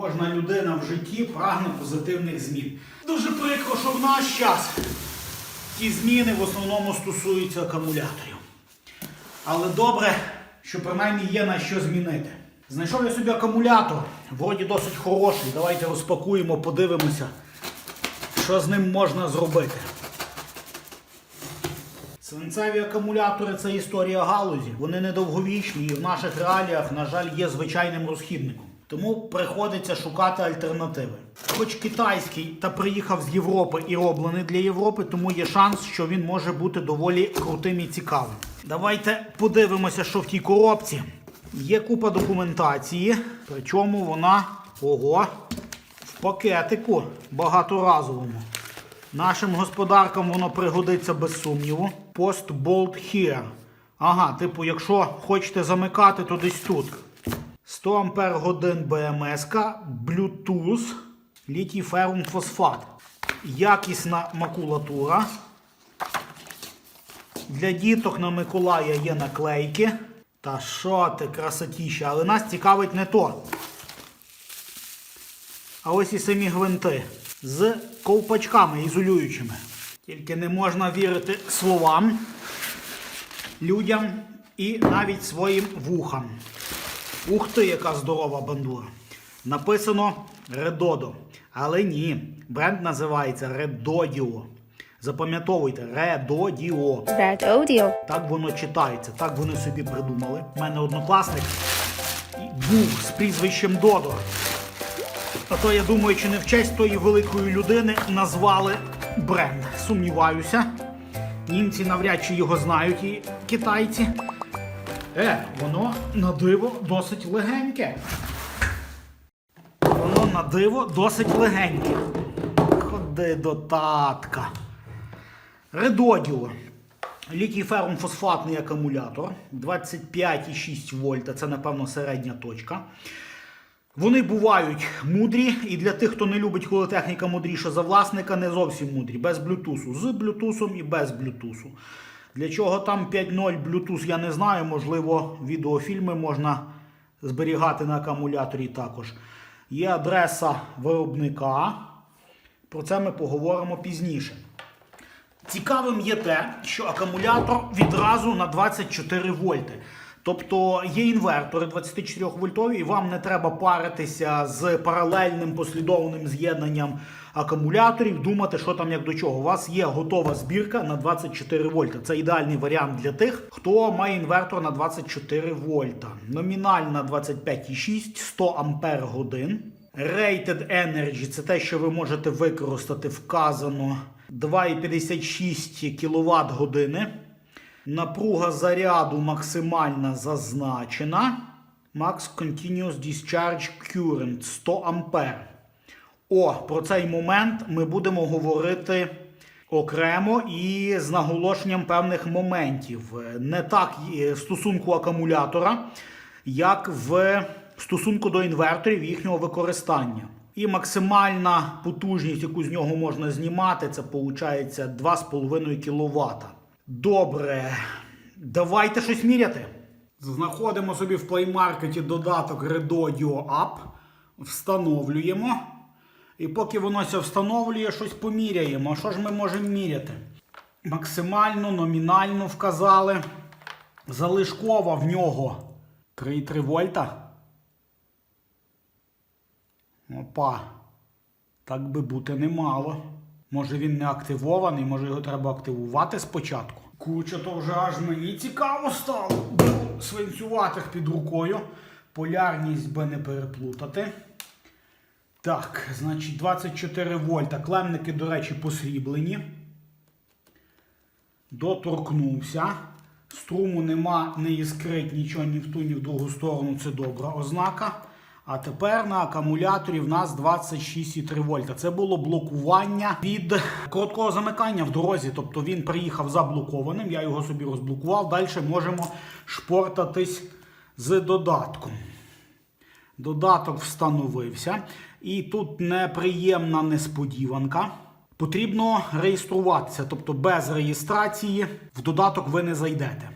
Кожна людина в житті прагне позитивних змін. Дуже прикро, що в наш час ті зміни в основному стосуються акумуляторів. Але добре, що принаймні є на що змінити. Знайшов я собі акумулятор, вроді досить хороший. Давайте розпакуємо, подивимося, що з ним можна зробити. Свинцеві акумулятори це історія галузі. Вони недовговічні і в наших реаліях, на жаль, є звичайним розхідником. Тому приходиться шукати альтернативи. Хоч китайський та приїхав з Європи і роблений для Європи, тому є шанс, що він може бути доволі крутим і цікавим. Давайте подивимося, що в тій коробці. Є купа документації, причому вона ого, в пакетику багаторазовому. Нашим господаркам воно пригодиться без сумніву. Post Bolt Here. Ага, типу, якщо хочете замикати, то десь тут. 100 Ампер годин БМС, Bluetooth, літій ферум фосфат. Якісна макулатура. Для діток на Миколая є наклейки. Та що ти, красотіща, але нас цікавить не то. А ось і самі гвинти з ковпачками ізолюючими. Тільки не можна вірити словам, людям і навіть своїм вухам. Ух ти, яка здорова бандура. Написано Редодо. Але ні, бренд називається Редодіо. Запам'ятовуйте, Редодіо. Audio. Так воно читається, так вони собі придумали. У мене однокласник був з прізвищем Додо. А то я думаю, чи не в честь тої великої людини назвали бренд. Сумніваюся. Німці навряд чи його знають і китайці. Е, воно на диво досить легеньке. Воно на диво досить легеньке. Ходи до татка. Редодіо. Літій ферум фосфатний акумулятор 25,6 вольта. Це, напевно, середня точка. Вони бувають мудрі, і для тих, хто не любить, коли техніка мудріша за власника, не зовсім мудрі. Без блютусу. З блютусом і без блютусу. Для чого там 5.0 Bluetooth, я не знаю. Можливо, відеофільми можна зберігати на акумуляторі також. Є адреса виробника. Про це ми поговоримо пізніше. Цікавим є те, що акумулятор відразу на 24 вольти. Тобто є інвертори 24 вольтові, і вам не треба паритися з паралельним послідовним з'єднанням акумуляторів, думати, що там як до чого. У вас є готова збірка на 24 вольта. Це ідеальний варіант для тих, хто має інвертор на 24 вольта. Номінальна 25,6, 100 ампер годин. Rated Energy це те, що ви можете використати вказано 2,56 кВт години. Напруга заряду максимальна зазначена. Max Continuous Discharge Current 100 ампер. О, про цей момент ми будемо говорити окремо і з наголошенням певних моментів. Не так в стосунку акумулятора, як в стосунку до інверторів їхнього використання. І максимальна потужність, яку з нього можна знімати, це виходить 2,5 кВт. Добре, давайте щось міряти. Знаходимо собі в плеймаркеті додаток Redodio App, встановлюємо. І поки воно це встановлює, щось поміряємо. А що ж ми можемо міряти? Максимально, номінально вказали. Залишкова в нього 3,3 вольта. Опа. Так би бути немало. Може він не активований, може його треба активувати спочатку. Куча, то вже аж мені цікаво стало. Свинцюватих під рукою. Полярність би не переплутати. Так, значить 24 вольта. Клемники, до речі, посріблені. Доторкнувся. Струму нема, не іскрить нічого ні в ту, ні в другу сторону. Це добра ознака. А тепер на акумуляторі в нас 26,3 вольта. Це було блокування від короткого замикання в дорозі. Тобто він приїхав заблокованим, я його собі розблокував. Далі можемо шпортатись з додатком. Додаток встановився. І тут неприємна несподіванка. Потрібно реєструватися, тобто без реєстрації в додаток ви не зайдете.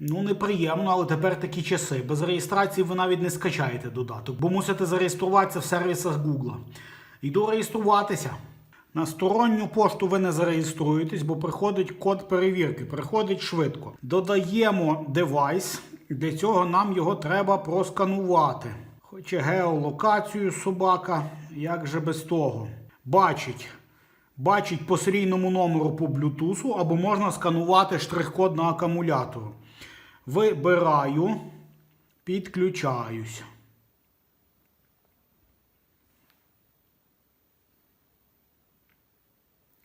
Ну, неприємно, але тепер такі часи. Без реєстрації ви навіть не скачаєте додаток, бо мусите зареєструватися в сервісах Google. Йду реєструватися. На сторонню пошту ви не зареєструєтесь, бо приходить код перевірки. Приходить швидко. Додаємо девайс. Для цього нам його треба просканувати. Хоче геолокацію собака, як же без того. Бачить. Бачить по серійному номеру по блютусу, або можна сканувати штрих-код на акумулятору. Вибираю, підключаюсь.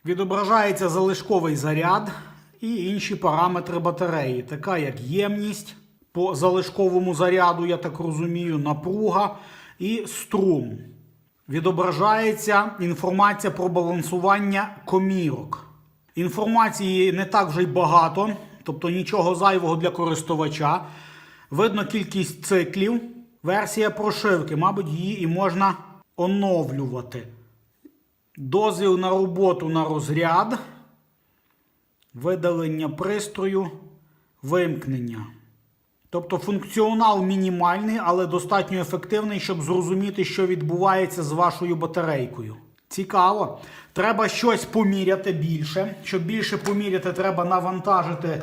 Відображається залишковий заряд і інші параметри батареї, така як ємність по залишковому заряду, я так розумію, напруга і струм. Відображається інформація про балансування комірок. Інформації не так вже й багато, тобто нічого зайвого для користувача. Видно кількість циклів, версія прошивки, мабуть, її і можна оновлювати. Дозвіл на роботу на розряд, видалення пристрою, вимкнення. Тобто функціонал мінімальний, але достатньо ефективний, щоб зрозуміти, що відбувається з вашою батарейкою. Цікаво. Треба щось поміряти більше. Щоб більше поміряти, треба навантажити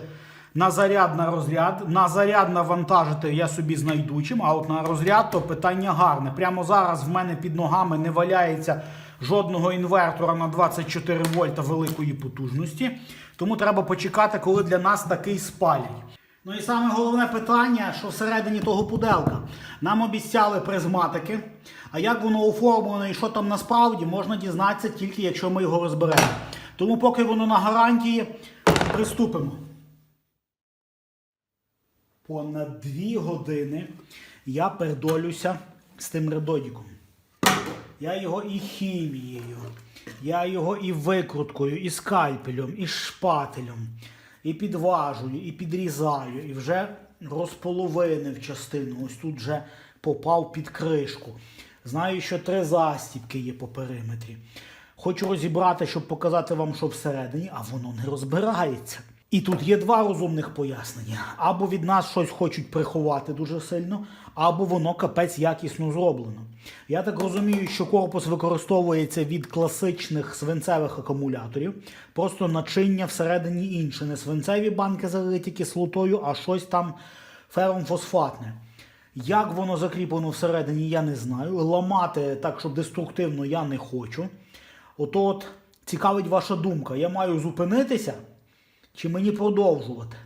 на заряд на розряд. На заряд навантажити я собі знайду чим, а от на розряд то питання гарне. Прямо зараз в мене під ногами не валяється жодного інвертора на 24 вольта великої потужності. Тому треба почекати, коли для нас такий спалять. Ну і саме головне питання, що всередині того пуделка. Нам обіцяли призматики. А як воно оформлено і що там насправді, можна дізнатися тільки якщо ми його розберемо. Тому поки воно на гарантії, приступимо. Понад дві години я передолюся з тим редодіком. Я його і хімією, я його і викруткою, і скальпелем, і шпателем, і підважую, і підрізаю, і вже розполовинив частину. Ось тут вже попав під кришку. Знаю, що три застібки є по периметрі. Хочу розібрати, щоб показати вам, що всередині, а воно не розбирається. І тут є два розумних пояснення: або від нас щось хочуть приховати дуже сильно, або воно капець якісно зроблено. Я так розумію, що корпус використовується від класичних свинцевих акумуляторів, просто начиння всередині інше. Не свинцеві банки залиті кислотою, а щось там ферромфосфатне. Як воно закріплено всередині, я не знаю. Ламати так, що деструктивно я не хочу. Ото от цікавить ваша думка. Я маю зупинитися чи мені продовжувати?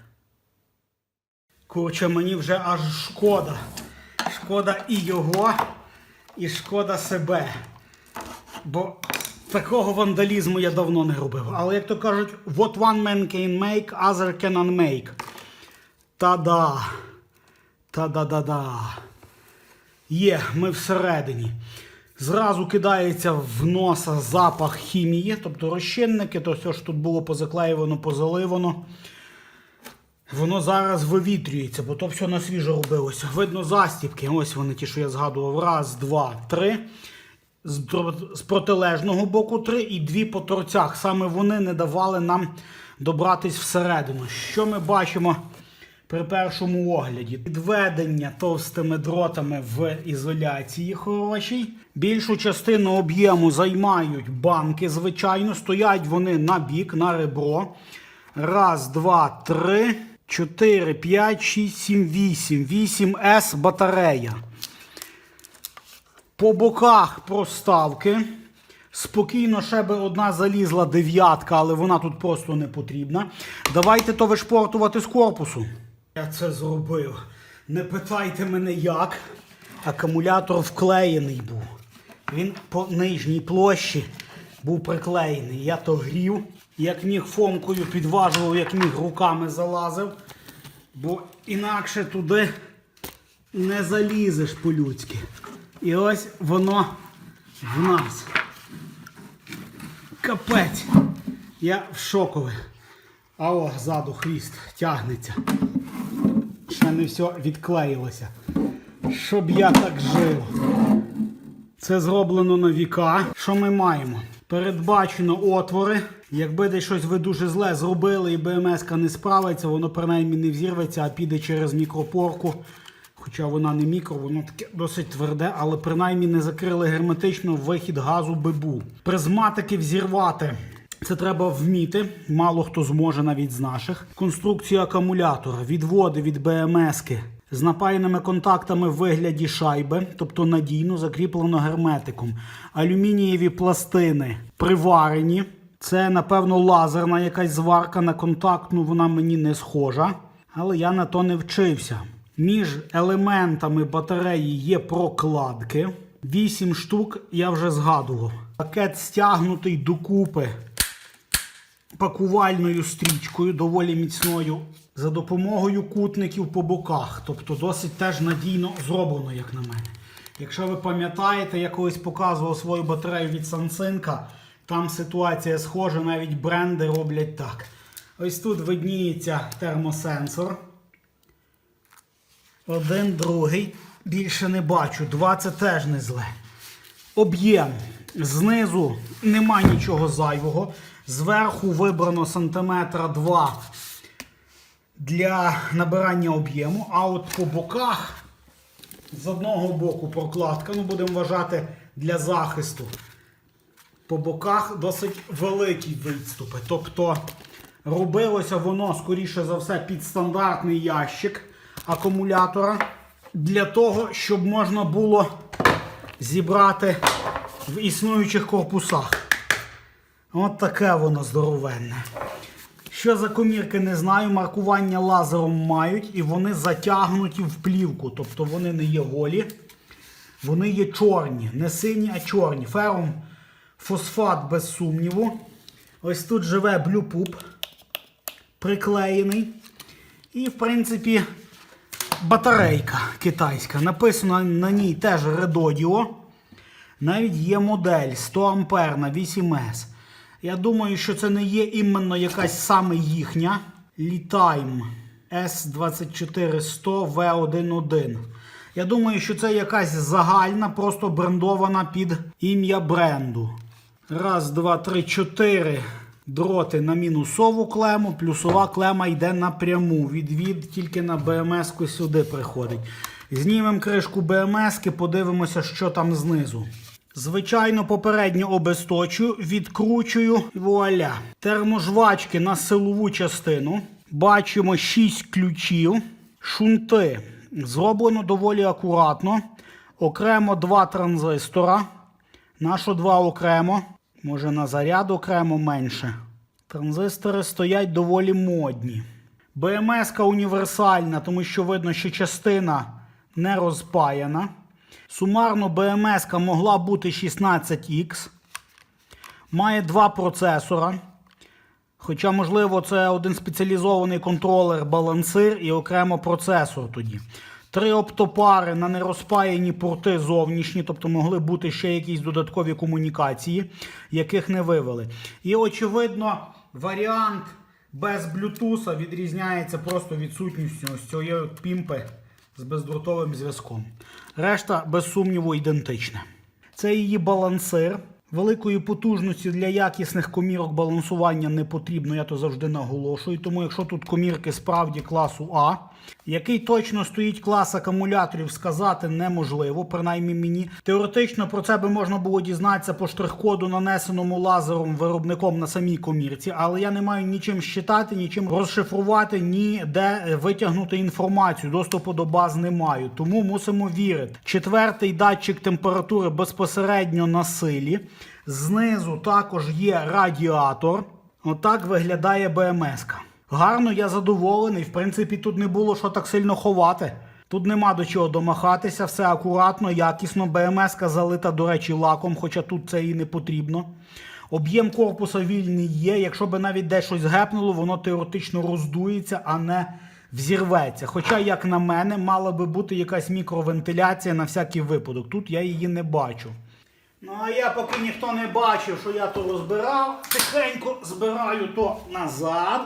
Коротше, мені вже аж шкода. Шкода і його, і шкода себе. Бо такого вандалізму я давно не робив. Але як то кажуть, what one man can make, other can unmake. Та-да. Та-да-да-да. Є, ми всередині. Зразу кидається в носа запах хімії, тобто розчинники, то все ж тут було позаклеювано, позаливано. Воно зараз вивітрюється, бо то все на свіжо робилося. Видно застібки. Ось вони ті, що я згадував. Раз, два, три. З протилежного боку три і дві по торцях. Саме вони не давали нам добратись всередину. Що ми бачимо при першому огляді? Підведення товстими дротами в ізоляції хорошій. Більшу частину об'єму займають банки, звичайно. Стоять вони на бік, на ребро. Раз, два, три, чотири, п'ять, шість, сім, вісім. 8С батарея. По боках проставки. Спокійно ще би одна залізла дев'ятка, але вона тут просто не потрібна. Давайте то вишпортувати з корпусу. Я це зробив. Не питайте мене як. Акумулятор вклеєний був. Він по нижній площі був приклеєний. Я то грів, як міг фомкою підважував, як міг руками залазив. Бо інакше туди не залізеш по-людськи. І ось воно в нас. Капець. Я в шокові. А о, ззаду хвіст тягнеться. Ще не все відклеїлося. Щоб я так жив. Це зроблено на віка. Що ми маємо? Передбачено отвори Якби десь щось ви дуже зле зробили і БМС не справиться, воно принаймні не взірветься, а піде через мікропорку. Хоча вона не мікро, воно таке досить тверде, але принаймні не закрили герметично вихід газу бибу. Призматики взірвати. Це треба вміти, мало хто зможе навіть з наших. Конструкція акумулятора, відводи від БМСки з напаяними контактами в вигляді шайби, тобто надійно закріплено герметиком. Алюмінієві пластини приварені. Це, напевно, лазерна якась зварка на контактну, вона мені не схожа, але я на то не вчився. Між елементами батареї є прокладки. 8 штук я вже згадував. Пакет стягнутий докупи пакувальною стрічкою, доволі міцною, за допомогою кутників по боках. Тобто досить теж надійно зроблено, як на мене. Якщо ви пам'ятаєте, я колись показував свою батарею від Samsung, там ситуація схожа, навіть бренди роблять так. Ось тут видніється термосенсор. Один, другий. Більше не бачу. Два це теж не зле. Об'єм. Знизу нема нічого зайвого. Зверху вибрано сантиметра 2 для набирання об'єму. А от по боках з одного боку прокладка, ну будемо вважати для захисту. По боках досить великі відступи. Тобто робилося воно, скоріше за все, під стандартний ящик акумулятора для того, щоб можна було зібрати в існуючих корпусах. От таке воно здоровенне. Що за комірки, не знаю. Маркування лазером мають і вони затягнуті в плівку. Тобто вони не є голі. Вони є чорні. Не сині, а чорні. Ферум фосфат без сумніву. Ось тут живе блюпуп приклеєний. І, в принципі, батарейка китайська. Написано на ній теж Redodio. Навіть є модель 100 А на 8С. Я думаю, що це не є іменно якась саме їхня. Litime S24100 V11. Я думаю, що це якась загальна, просто брендована під ім'я бренду. Раз, два, три, чотири дроти на мінусову клему, плюсова клема йде напряму. Відвід тільки на БМС-ку сюди приходить. Знімемо кришку БМС-ки, подивимося, що там знизу. Звичайно, попередньо обесточую, відкручую вуаля. Терможвачки на силову частину. Бачимо 6 ключів. Шунти. Зроблено доволі акуратно. Окремо два транзистора. Нащо два окремо? Може на заряд окремо менше. Транзистори стоять доволі модні. БМС-ка універсальна, тому що видно, що частина не розпаяна. Сумарно БМС могла бути 16X. Має два процесора. Хоча, можливо, це один спеціалізований контролер, балансир і окремо процесор тоді. Три оптопари на нерозпаяні порти зовнішні, тобто могли бути ще якісь додаткові комунікації, яких не вивели. І, очевидно, варіант без блютуса відрізняється просто відсутністю ось цієї пімпи з бездротовим зв'язком. Решта, без сумніву, ідентична. Це її балансир. Великої потужності для якісних комірок балансування не потрібно, я то завжди наголошую. Тому якщо тут комірки справді класу А, який точно стоїть клас акумуляторів, сказати неможливо, принаймні мені. Теоретично про це би можна було дізнатися по штрих-коду, нанесеному лазером виробником на самій комірці, але я не маю нічим щитати, нічим розшифрувати, ні де витягнути інформацію. Доступу до баз не маю. Тому мусимо вірити. Четвертий датчик температури безпосередньо на силі. Знизу також є радіатор. Отак виглядає БМС. Гарно, я задоволений. В принципі, тут не було що так сильно ховати. Тут нема до чого домахатися, все акуратно, якісно. БМС залита, до речі, лаком, хоча тут це і не потрібно. Об'єм корпуса вільний є. Якщо би навіть десь щось гепнуло, воно теоретично роздується, а не взірветься. Хоча, як на мене, мала би бути якась мікровентиляція на всякий випадок. Тут я її не бачу. Ну, а я поки ніхто не бачив, що я то розбирав, тихенько збираю то назад.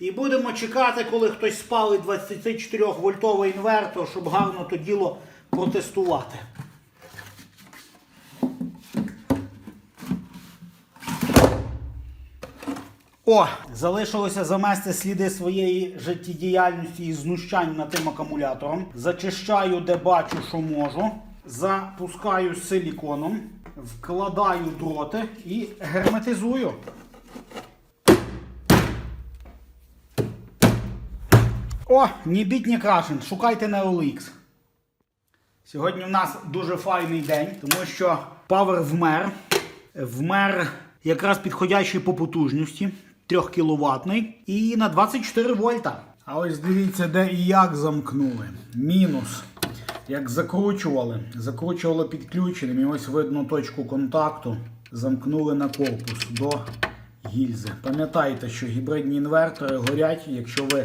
І будемо чекати, коли хтось спалить 24 вольтовий інвертор, щоб гарно то діло протестувати. О, залишилося замести сліди своєї життєдіяльності і знущань над тим акумулятором. Зачищаю, де бачу, що можу. Запускаю силіконом, вкладаю дроти і герметизую. О, ні біть, ні крашен. Шукайте на OLX. Сьогодні в нас дуже файний день, тому що Power вмер. Вмер якраз підходящий по потужності, 3 кВт і на 24 вольта. А ось дивіться, де і як замкнули. Мінус. Як закручували, закручували підключеним, і ось видно точку контакту. Замкнули на корпус до гільзи. Пам'ятайте, що гібридні інвертори горять, якщо ви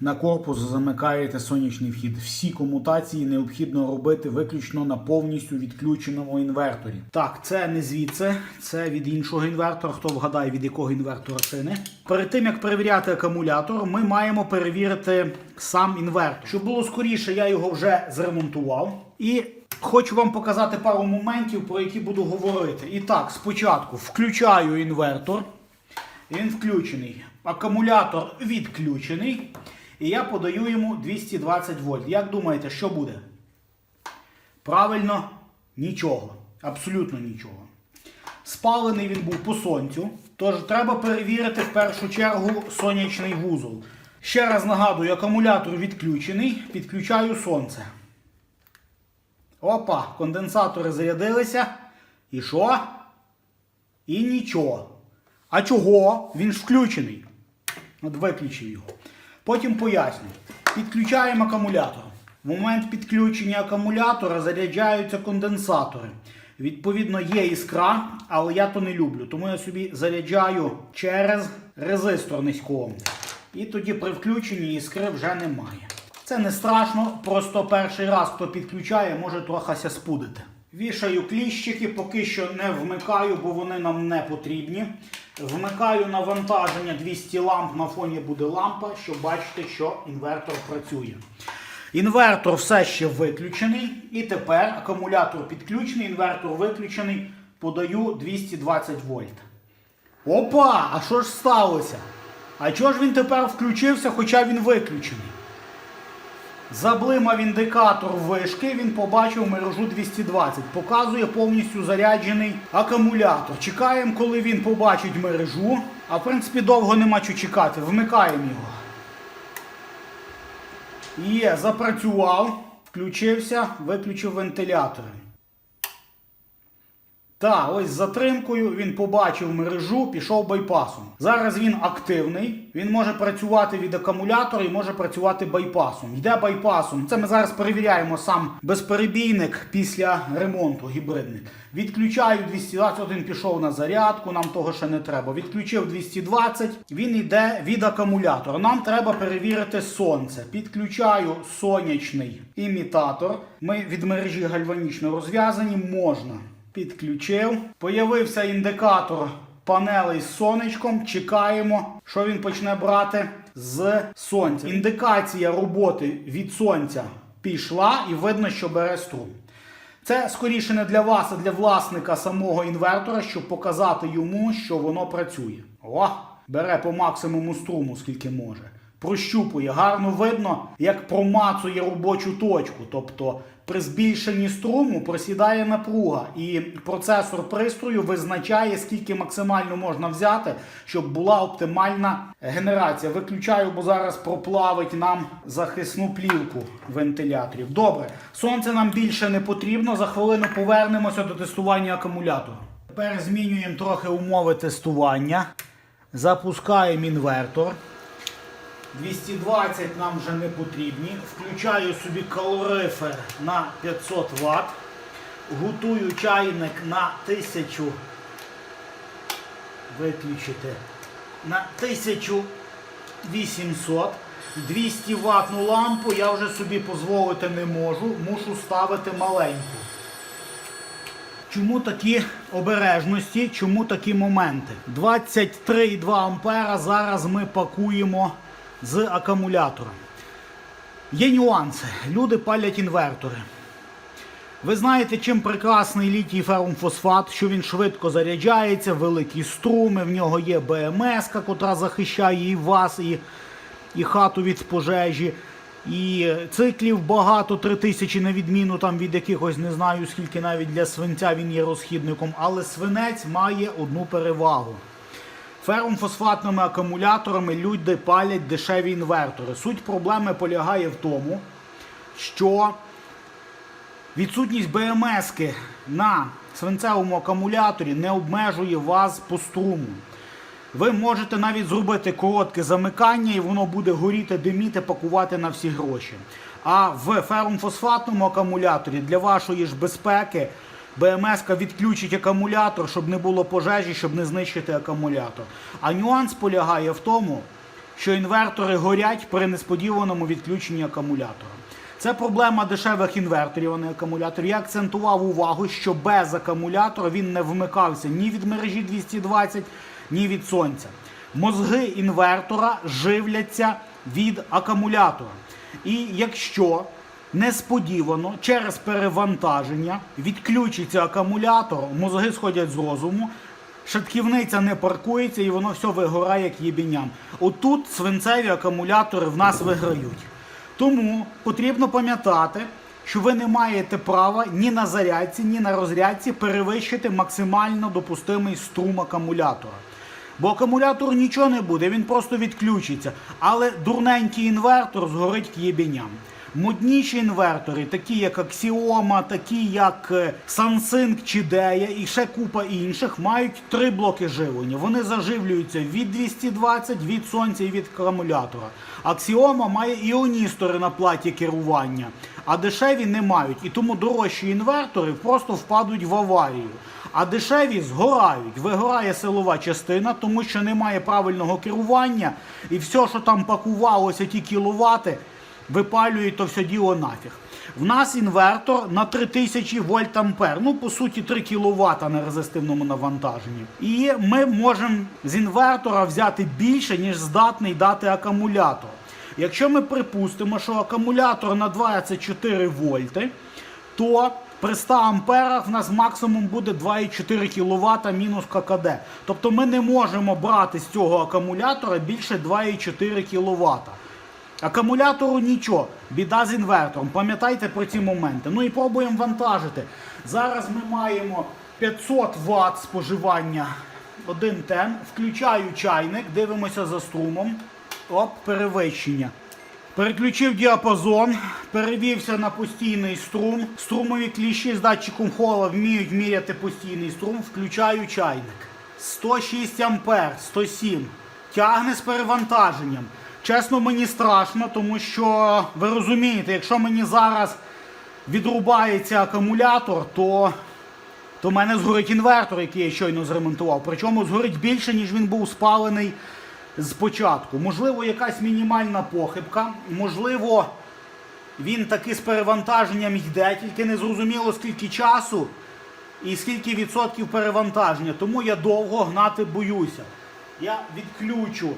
на корпус замикаєте сонячний вхід. Всі комутації необхідно робити виключно на повністю відключеному інверторі. Так, це не звідси, це від іншого інвертора. Хто вгадає, від якого інвертора це. Перед тим як перевіряти акумулятор, ми маємо перевірити сам інвертор. Щоб було скоріше, я його вже зремонтував. І хочу вам показати пару моментів, про які буду говорити. І так, спочатку включаю інвертор. Він включений. Акумулятор відключений. І я подаю йому 220 вольт. Як думаєте, що буде? Правильно, нічого. Абсолютно нічого. Спалений він був по сонцю. Тож треба перевірити в першу чергу сонячний вузол. Ще раз нагадую, акумулятор відключений. Підключаю сонце. Опа, конденсатори зарядилися. І що? І нічого. А чого? Він ж включений. От виключив його. Потім поясню. Підключаємо акумулятор. В момент підключення акумулятора заряджаються конденсатори. Відповідно, є іскра, але я то не люблю. Тому я собі заряджаю через резистор низького. І тоді при включенні іскри вже немає. Це не страшно, просто перший раз, хто підключає, може трохи спудити. Вішаю кліщики, поки що не вмикаю, бо вони нам не потрібні. Вмикаю навантаження 200 ламп, на фоні буде лампа, щоб бачити, що інвертор працює. Інвертор все ще виключений. І тепер акумулятор підключений, інвертор виключений. Подаю 220 вольт. Опа! А що ж сталося? А чого ж він тепер включився, хоча він виключений? Заблимав індикатор вишки, він побачив мережу 220. Показує повністю заряджений акумулятор. Чекаємо, коли він побачить мережу. А в принципі довго нема що чекати. Вмикаємо його. Є, запрацював, включився, виключив вентилятори. Так, ось з затримкою він побачив мережу, пішов байпасом. Зараз він активний, він може працювати від акумулятора і може працювати байпасом. Йде байпасом. Це ми зараз перевіряємо сам безперебійник після ремонту гібридний. Відключаю 221, пішов на зарядку, нам того ще не треба. Відключив 220, він йде від акумулятора. Нам треба перевірити сонце. Підключаю сонячний імітатор. Ми від мережі гальванічно розв'язані, можна. Підключив. Появився індикатор панелей з сонечком. Чекаємо, що він почне брати з сонця. Індикація роботи від сонця пішла і видно, що бере струм. Це скоріше не для вас, а для власника самого інвертора, щоб показати йому, що воно працює. О, бере по максимуму струму, скільки може. Прощупує, гарно видно, як промацує робочу точку. Тобто при збільшенні струму просідає напруга, і процесор пристрою визначає, скільки максимально можна взяти, щоб була оптимальна генерація. Виключаю, бо зараз проплавить нам захисну плівку вентиляторів. Добре, сонце нам більше не потрібно. За хвилину повернемося до тестування акумулятора. Тепер змінюємо трохи умови тестування. Запускаємо інвертор. 220 нам вже не потрібні. Включаю собі калорифер на 500 Вт. Готую чайник на 1000. Виключити. На 1800. 200 ватну лампу я вже собі дозволити не можу. Мушу ставити маленьку. Чому такі обережності, чому такі моменти? 23,2 ампера зараз ми пакуємо з акумулятора. Є нюанси. Люди палять інвертори. Ви знаєте, чим прекрасний літій ферумфосфат, що він швидко заряджається, великі струми, в нього є БМС, котра захищає і вас, і, і хату від пожежі. І циклів багато, 3000 на відміну там від якихось, не знаю скільки навіть для свинця він є розхідником. Але свинець має одну перевагу. Ферумфосфатними акумуляторами люди палять дешеві інвертори. Суть проблеми полягає в тому, що відсутність БМСки на свинцевому акумуляторі не обмежує вас по струму. Ви можете навіть зробити коротке замикання, і воно буде горіти, диміти, пакувати на всі гроші. А в ферумфосфатному акумуляторі для вашої ж безпеки БМС відключить акумулятор, щоб не було пожежі, щоб не знищити акумулятор. А нюанс полягає в тому, що інвертори горять при несподіваному відключенні акумулятора. Це проблема дешевих інверторів, а не акумуляторів. Я акцентував увагу, що без акумулятора він не вмикався ні від мережі 220, ні від сонця. Мозги інвертора живляться від акумулятора. І якщо несподівано через перевантаження відключиться акумулятор, мозги сходять з розуму, шатківниця не паркується і воно все вигорає як єбіням. Отут свинцеві акумулятори в нас виграють. Тому потрібно пам'ятати, що ви не маєте права ні на зарядці, ні на розрядці перевищити максимально допустимий струм акумулятора. Бо акумулятор нічого не буде, він просто відключиться. Але дурненький інвертор згорить к єбіням. Модніші інвертори, такі як Axioma, такі як е, SunSync чи Deya і ще купа інших, мають три блоки живлення. Вони заживлюються від 220, від сонця і від акумулятора. Axioma має іоністори на платі керування, а дешеві не мають. І тому дорожчі інвертори просто впадуть в аварію. А дешеві згорають. Вигорає силова частина, тому що немає правильного керування, і все, що там пакувалося, ті кіловати, випалюють то все діло нафіг. В нас інвертор на 3000 вольт ампер, ну по суті 3 кВт на резистивному навантаженні. І ми можемо з інвертора взяти більше, ніж здатний дати акумулятор. Якщо ми припустимо, що акумулятор на 24 вольти, то при 100 амперах в нас максимум буде 2,4 кВт мінус ККД. Тобто ми не можемо брати з цього акумулятора більше 2,4 кВт. Акумулятору нічого, біда з інвертором. Пам'ятайте про ці моменти. Ну і пробуємо вантажити. Зараз ми маємо 500 Вт споживання 1 тен. Включаю чайник, дивимося за струмом. Оп, перевищення. Переключив діапазон, перевівся на постійний струм. Струмові кліщі з датчиком хола вміють міряти постійний струм. Включаю чайник. 106 ампер, 107. Тягне з перевантаженням. Чесно, мені страшно, тому що ви розумієте, якщо мені зараз відрубається акумулятор, то то в мене згорить інвертор, який я щойно зремонтував. Причому згорить більше, ніж він був спалений з початку. Можливо, якась мінімальна похибка, можливо, він таки з перевантаженням йде, тільки не зрозуміло скільки часу і скільки відсотків перевантаження. Тому я довго гнати боюся. Я відключу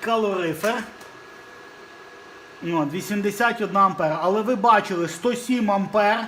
калорифер. От, 81 ампер. Але ви бачили 107 ампер.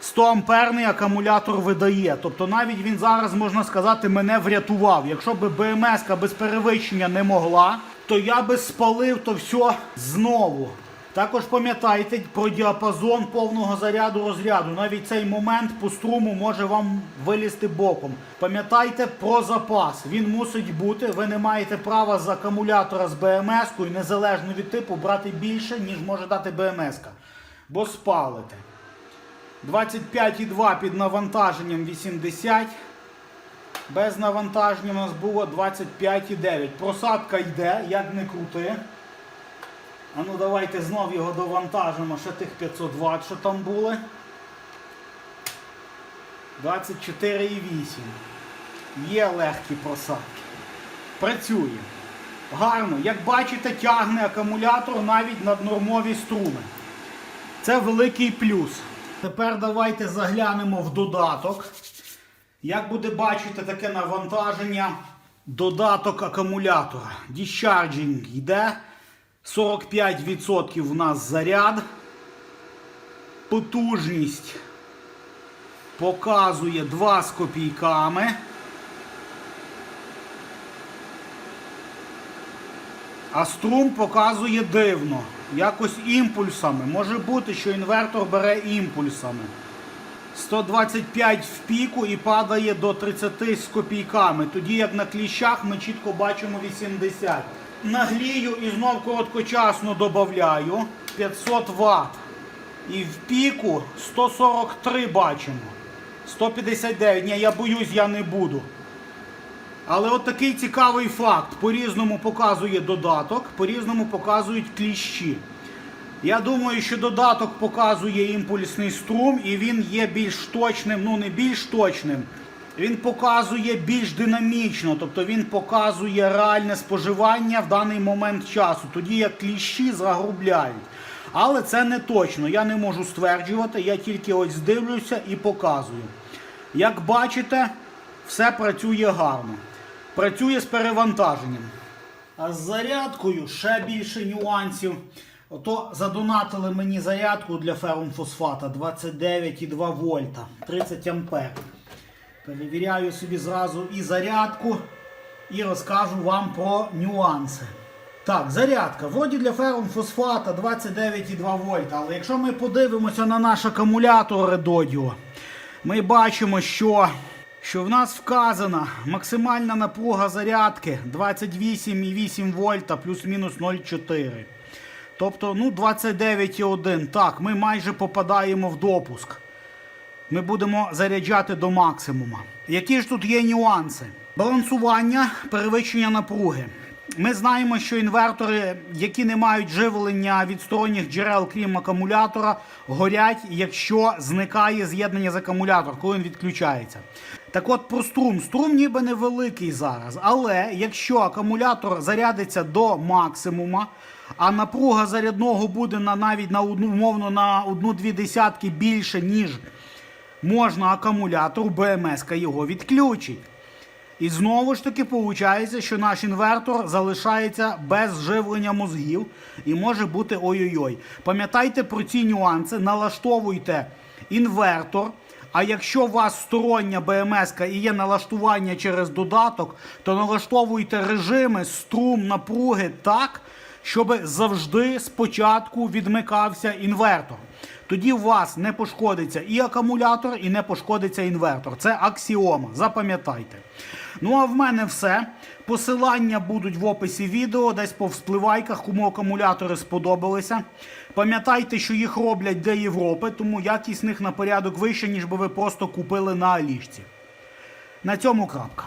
100 амперний акумулятор видає. Тобто навіть він зараз, можна сказати, мене врятував. Якщо б БМС без перевищення не могла, то я би спалив то все знову. Також пам'ятайте про діапазон повного заряду розряду. Навіть цей момент по струму може вам вилізти боком. Пам'ятайте про запас. Він мусить бути. Ви не маєте права з акумулятора з БМС-кою, незалежно від типу, брати більше, ніж може дати БМС-ка. Бо спалите. 25,2 під навантаженням 80. Без навантаження у нас було 25,9. Просадка йде, як не крути. А ну давайте знов його довантажимо, ще тих 500 Вт, що там були. 24,8. Є легкі просадки. Працює. Гарно. Як бачите, тягне акумулятор навіть на нормові струми. Це великий плюс. Тепер давайте заглянемо в додаток. Як буде бачити таке навантаження, додаток акумулятора. Discharging йде. 45% в нас заряд. Потужність показує 2 з копійками. А струм показує дивно. Якось імпульсами. Може бути, що інвертор бере імпульсами. 125 в піку і падає до 30 з копійками. Тоді як на кліщах ми чітко бачимо 80. Наглію і знов короткочасно додаю 500 Вт. І в піку 143 бачимо. 159. Ні, я боюсь, я не буду. Але от такий цікавий факт. По-різному показує додаток, по-різному показують кліщі. Я думаю, що додаток показує імпульсний струм і він є більш точним, ну не більш точним. Він показує більш динамічно, тобто він показує реальне споживання в даний момент часу, тоді як кліщі загрубляють. Але це не точно, я не можу стверджувати, я тільки ось дивлюся і показую. Як бачите, все працює гарно. Працює з перевантаженням. А з зарядкою ще більше нюансів. Ото задонатили мені зарядку для ферумфосфата 29,2 вольта, 30 ампер. Перевіряю собі зразу і зарядку, і розкажу вам про нюанси. Так, зарядка. Вроді для ферумфосфата 29,2 вольта. Але якщо ми подивимося на наш акумулятор Redodіо, ми бачимо, що, що в нас вказана максимальна напруга зарядки 28,8 вольта плюс-мінус 0,4. Тобто, ну, 29,1. Так, ми майже попадаємо в допуск. Ми будемо заряджати до максимума. Які ж тут є нюанси? Балансування, перевищення напруги. Ми знаємо, що інвертори, які не мають живлення від сторонніх джерел, крім акумулятора, горять, якщо зникає з'єднання з акумулятором, коли він відключається. Так от про струм. Струм ніби невеликий зараз, але якщо акумулятор зарядиться до максимума, а напруга зарядного буде на навіть на одну умовно на одну-дві десятки більше, ніж можна акумулятор, БМС його відключить. І знову ж таки виходить, що наш інвертор залишається без живлення мозгів і може бути ой-ой-ой. Пам'ятайте про ці нюанси, налаштовуйте інвертор. А якщо у вас стороння БМС і є налаштування через додаток, то налаштовуйте режими, струм, напруги так, щоб завжди спочатку відмикався інвертор. Тоді у вас не пошкодиться і акумулятор, і не пошкодиться інвертор. Це аксіома. Запам'ятайте. Ну а в мене все. Посилання будуть в описі відео, десь по вспливайках, кому акумулятори сподобалися. Пам'ятайте, що їх роблять для Європи, тому якість них на порядок вища, ніж би ви просто купили на Алішці. На цьому крапка.